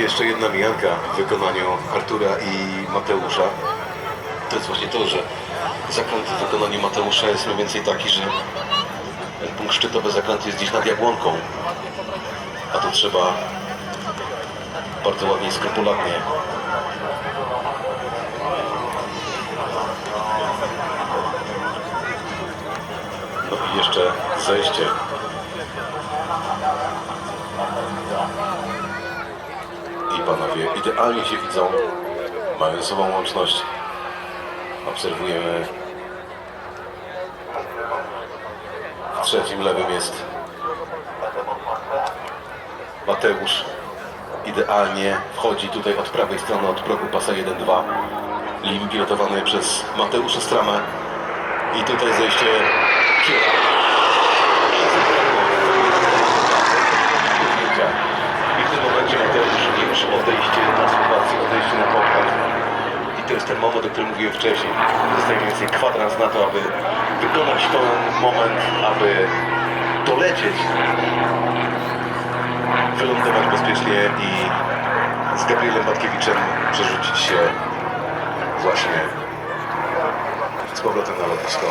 jeszcze jedna mijanka w wykonaniu Artura i Mateusza. To jest właśnie to, że zakręt w wykonaniu Mateusza jest mniej więcej taki, że punkt szczytowy zakrętu jest gdzieś nad Jabłonką. A tu trzeba bardzo ładnie i skrupulatnie No i jeszcze zejście. Panowie idealnie się widzą, mają ze sobą łączność. Obserwujemy. W trzecim lewym jest Mateusz. Idealnie wchodzi tutaj od prawej strony, od progu pasa 1-2. Lim pilotowany przez Mateusza Stramę. I tutaj zejście Kiera. I w tym momencie Mateusz już odejście na sytuację, odejście na pokład. I to jest ten moment, o którym mówiłem wcześniej. Zostaje mniej więcej kwadrans na to, aby wykonać ten moment, aby dolecieć, wylądować bezpiecznie i z Gabrielem Batkiewiczem przerzucić się właśnie z powrotem na lotnisko